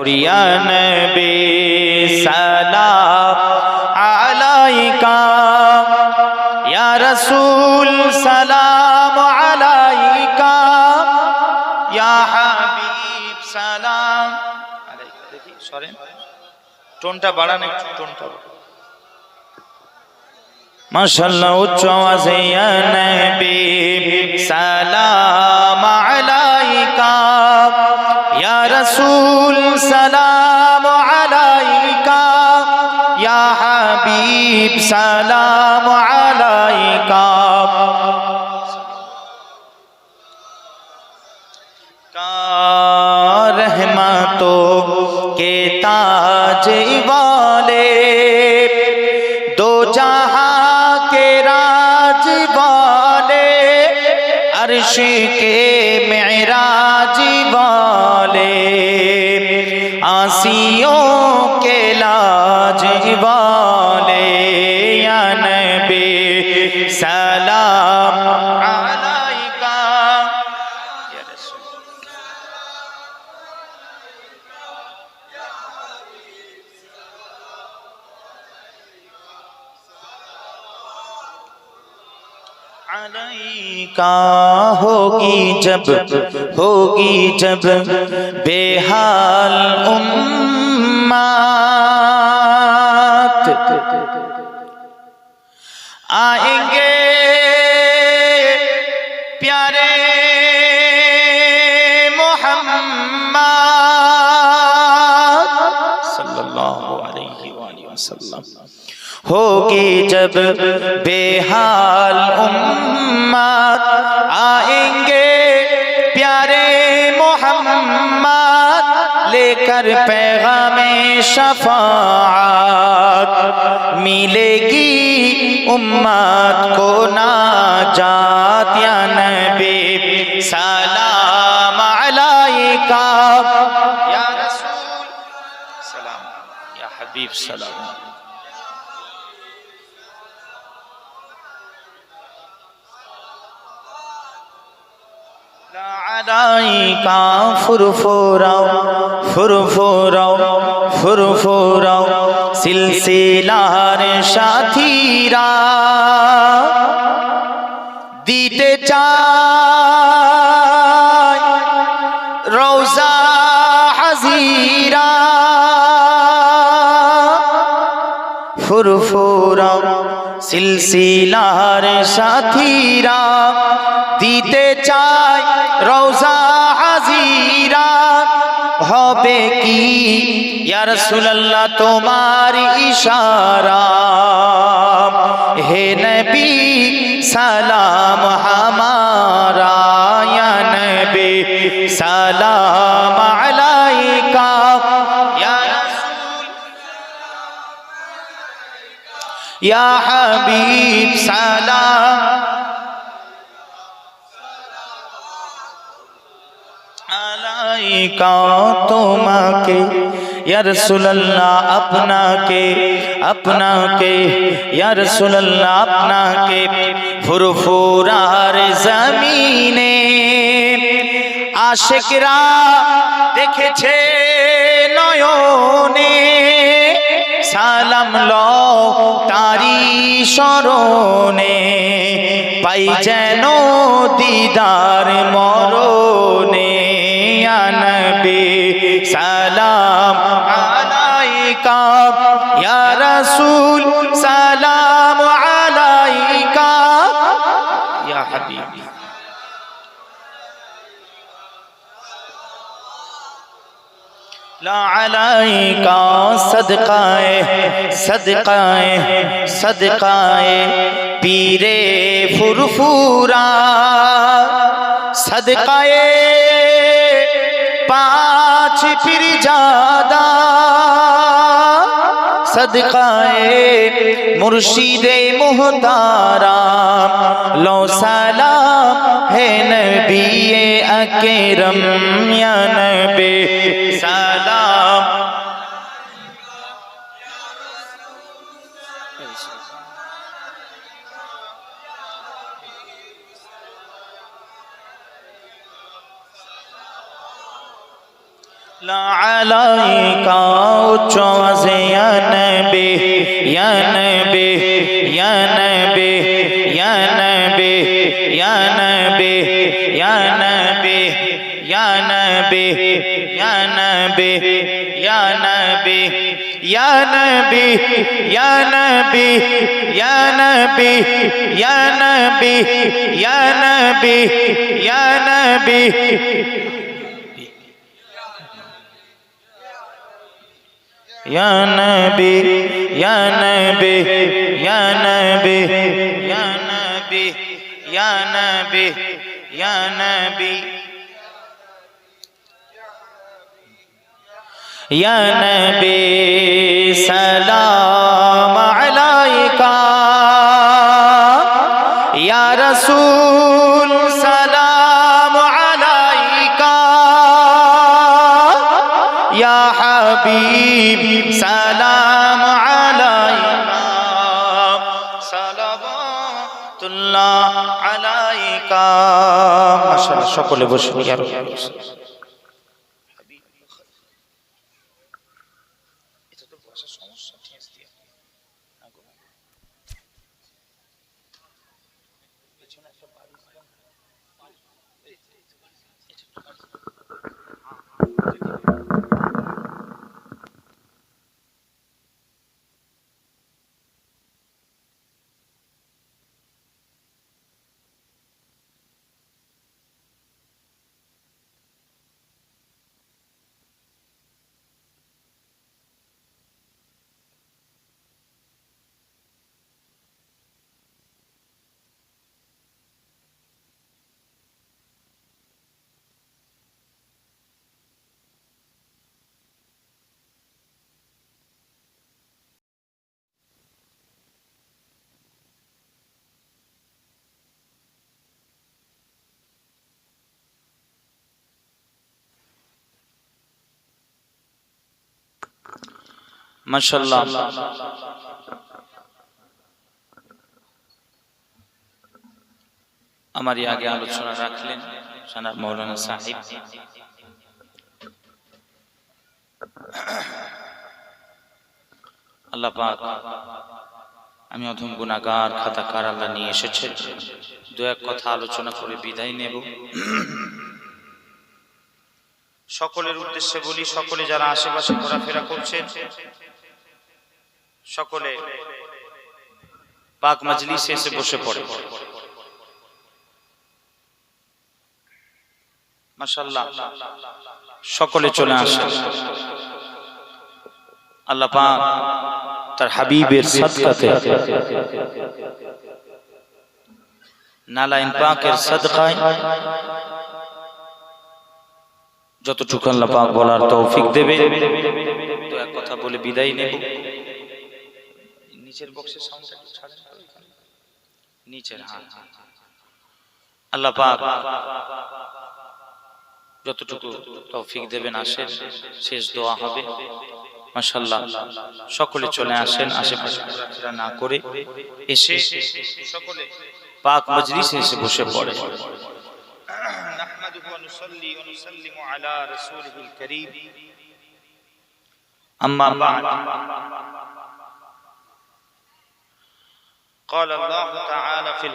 প্রিয়া নবী সালাম আলাইকা। ইয়া রাসূল সালাম আলাইকা। ইয়া হাবিব সালাম। আলাইকা টোনটা বাড়ান একটু, টোনটা মাশাআল্লাহ, উচ্চ আওয়াজে, ইয়া নবী সালাম আলাইকা। रसूल सलाम अलैका, या हबीब सलाम अलैका। रहमतों के ताज वाले, दो जहाँ के राज वाले, अर्श के मेरा आसियों के लाज वाले या नबी सलाम का होगी जब होगी जब बेहाल उम्मत आएंगे प्यारे मोहम्मद सल्लल्लाहु अलैहि वसल्लम होगी जब बेहाल لے کر پیغام شفاعت ملے گی امت کو ناجات یا نبی سلام علیکہ یا رسول سلام، یا حبیب، سلام۔ আলাইকা ফুরফুরাও ফুরফুরাও ফুরফুরাও। সিলসিলার সাথীরা দিতে চাই রোজা হাজিরা। ফুরফুরাও সিলসিলার সাথীরা দিতে হবে কি? ইয়া রাসূলুল্লাহ, তোমার ইশারা। হে নবী, সালাম হামারা। ইয়া নবী, সালাম আলাইকা। ইয়া ইয়া হাবিব, সালাম আলাইকা তোমাকে, ইয়া রাসূলুল্লাহ, আপনাকে আপনাকে, ইয়া রাসূলুল্লাহ, আপনাকে ফুরফুরার জমিনে আশিকরা দেখেছে নয়নে। সালাম লও তারি শরণে পাই যেন দিদার মরণে। নবী সালাম আলাইকা ইয়া রাসূল সালাম আলাইকা ইয়া হাবিবি লালাইকা সদকায়ে সদকায়ে সদকায়ে পীরে ফুরফুরা সদকায়ে पाँच फिर ज्यादा सदकाए मुर्शिदे मुहतारा लो सलाम है नबी अकरम या আলাইকা উচ্চ আওয়াজে ইয়া নবী ইয়া নবী ইয়া নবী ইয়া নবী ইয়া নবী ইয়া নবী ইয়া নবী ইয়া নবী ইয়া নবী ইয়া নবী ইয়া নবী ইয়া নবী ইয়া নবী ইয়া নবী ইয়া নবী ইয়া নবী ইয়া নবী ইয়া নবী ইয়া নবী ইয়া নবী ইয়া নবী ইয়া নবী সালাম আলাইকা ইয়া রাসূল সকলে বসে মাশাআল্লাহ। আমার আগে আলোচনা রাখলেন সানার মৌলানা সাহিব। আল্লাহ পাক, আমি অধম গুণাগার খাতা কার আল্লাহ নিয়ে এসেছে দু এক কথা আলোচনা করে বিদায় নেব। সকলের উদ্দেশ্যে বলি, সকলে যারা আশেপাশে ঘোরাফেরা করছেন সকলে পাক মাজলিসে এসে বসে পড়ে। মাশাআল্লাহ, সকলে চলে আসে আল্লাহ পাক তার হাবিবের সাদকাতে নালাইন পাকের সাদকায় যতটুকু আল্লাহ পাক বলার তৌফিক দেবে, তো এক কথা বলে বিদায় নেব। নিচের বক্সের সাউন্ডটা একটু ছাড়েন নিচের হ্যাঁ। হাত আল্লাহ পাক যতটুকু তৌফিক দেবেন আসে শেষ দোয়া হবে। মাশাল্লাহ সকলে চলে আসেন আশেপাশে না করে এসে সকলে পাক মজলিসে এসে বসে পড়ে। আম্মা قال الله تعالى في